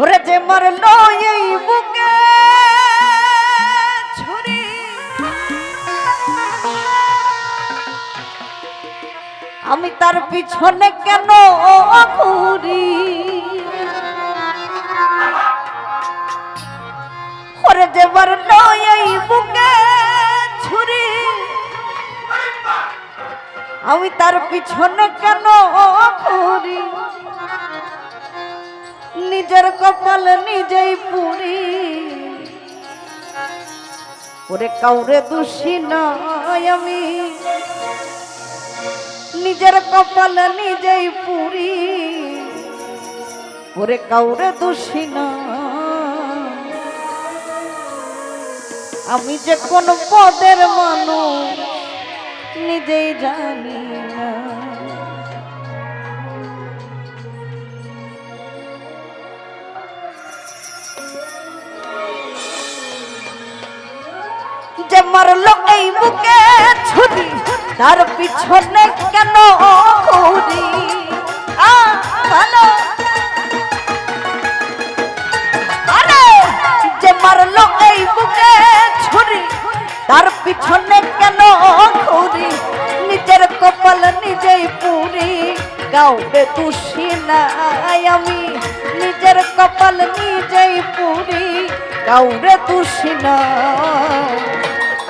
ওরে যে মারলো এই বুকে ছুরি। আমি তার পিছনে কেন ঘুরি ওরে যে মারলো এই বুকে ছুরি। আমি তার পিছনে কেন ঘুরি নিজের কপাল নিজেই পুরি। ওরে কাউরে দোষী নয় আমি। নিজের কপাল নিজেই পুরি। ওরে কাউরে দোষী আমি যে কোন পদের মানুষ নিজেই জানি। যে মারলো এই বুকে ছুরি, তার পিছনে কেন ঘুরি? ভালো। যে মারলো এই বুকে ছুরি, তার পিছনে কেন ঘুরি? নিজের কপাল নিজেই পুরি। গাউবে তুষি নাই আমি, নিজের কপাল নিজেই পুরি। গাউরে তুষি না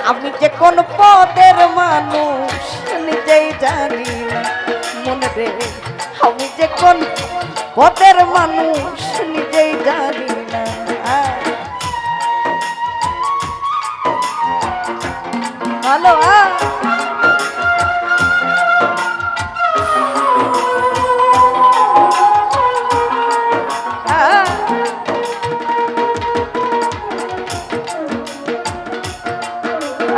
আমি যে কোন পদের মানুষ, নিজেই জানি মনে রে আমি যে কোন পদের মানুষ, নিজেই জানি না হ্যাঁ।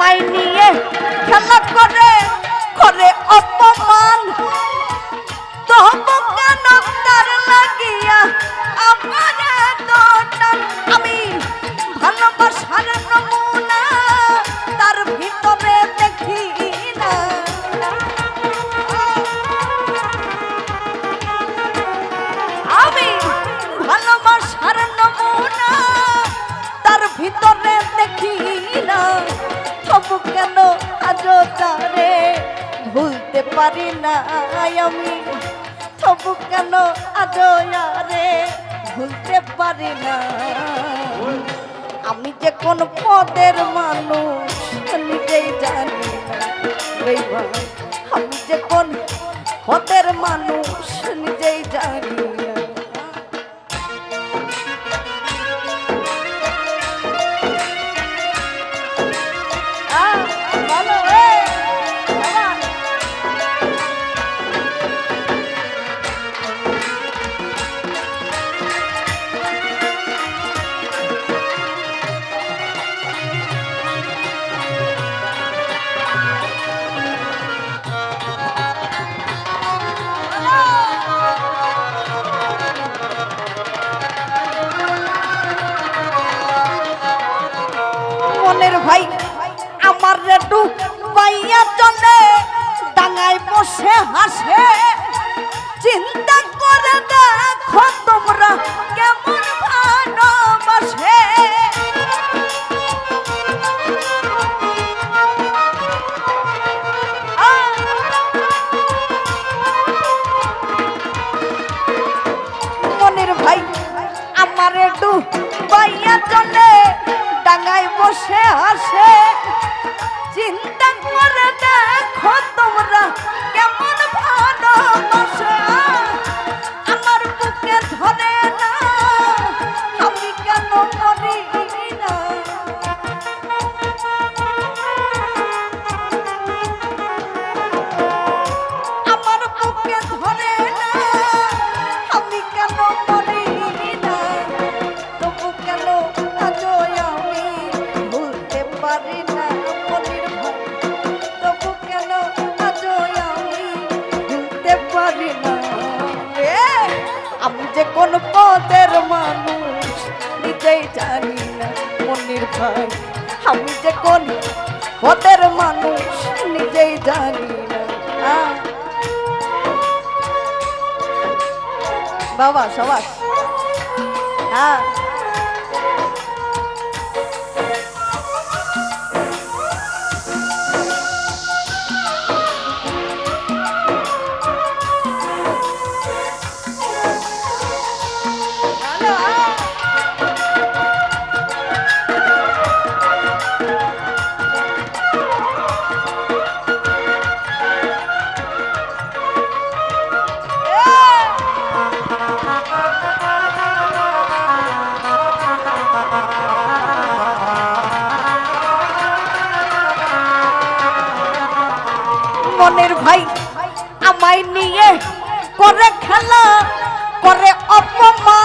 আমায় নিয়ে খেলা করে। পারি না আমি। তবু কেন আজও আরে ভুলতে পারি না? আমি যে কোন পদের মানুষ, নিজেই জানি আমি যে কোন পদের মানুষ, নিজেই জানি বসে হাসে ভাই আমি যে কোন পদের মানুষ নিজেই জানি না। বাবা সবাস। হ্যাঁ। মনের ভাই আমায় নিয়ে করে খেলা করে অপমান।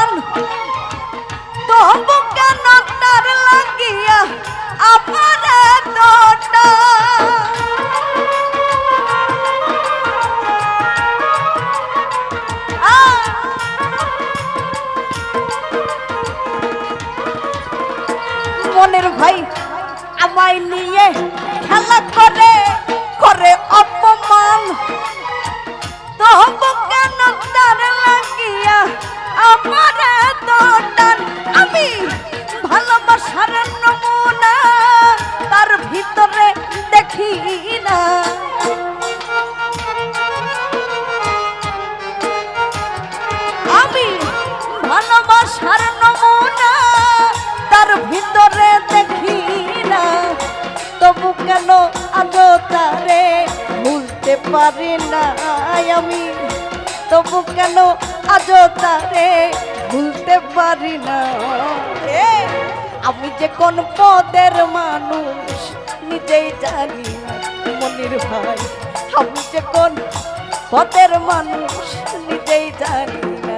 পারি না আমি। তবু কেন আজ তারে ভুলতে পারি না? আমি যে কোন পদের মানুষ, নিজেই জানি মনির ভাই। আমি যে কোন পদের মানুষ, নিজেই জানি না।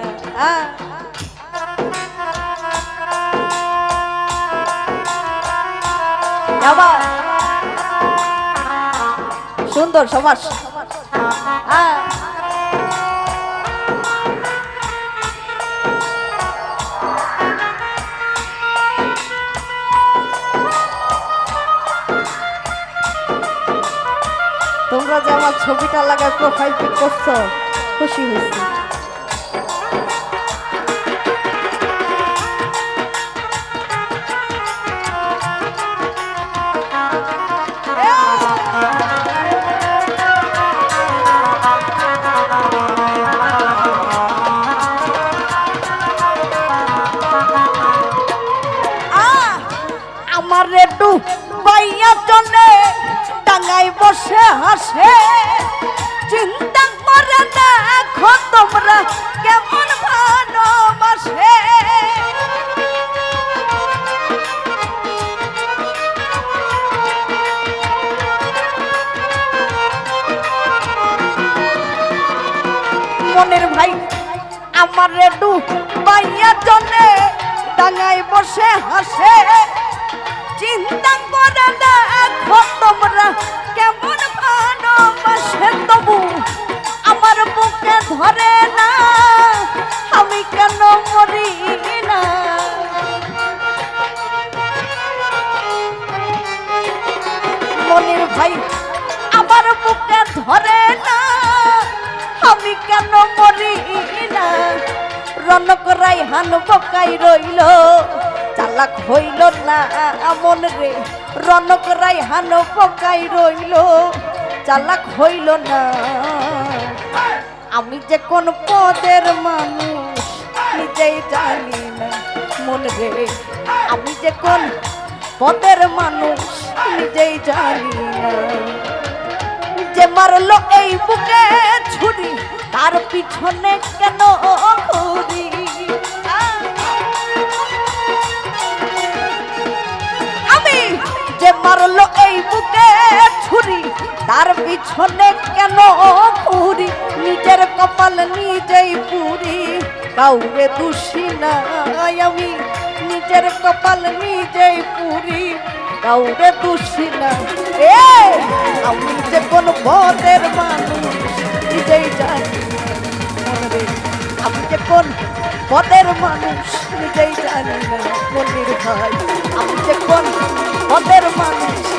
আবার সুন্দর সমাজ। তোমরা যে আমার ছবিটা লাগায় প্রোফাইল পিক করছ খুশি হয়েছি। হাসে চিন্তা করে দেখো তোমরা কেমন ভালোবাসে। মনের ভাই, আমার একটু বাইয়া চলে টাঙ্গাই বসে হাসে। চিন্তা ভাই, আমার বুকে ধরে না। আমি কেন মরি না? রনক রাই হান বকাই রইল, চালাক হইল না মন রে। রনক রাই হান বকাই রইল, চালাক হইল না। আমি যে কোন পদের মানুষ, নিজেই জানি না মন রে। আমি যে কোন পদের মানুষ, নিজেই জানি না। যে মারলো এই বুকে ছুরি, তার পিছনে কেন ঘুরি? আমি যে মারলো এই বুকে ছুরি, তার পিছনে কেন ঘুরি? নিজের কপাল নিজেই পুরি, কাউরে দোষী নাই আমি। নিজের কপাল নিজেই পুরি। কাউরে দোষী না এ! আমি যে কোন বদের মানুষ, নিজেই জানি। আমি যে কোন পদের মানুষ, নিজেই জানি না। মন্দির ভাই, আমি যে কোন পদের মানুষ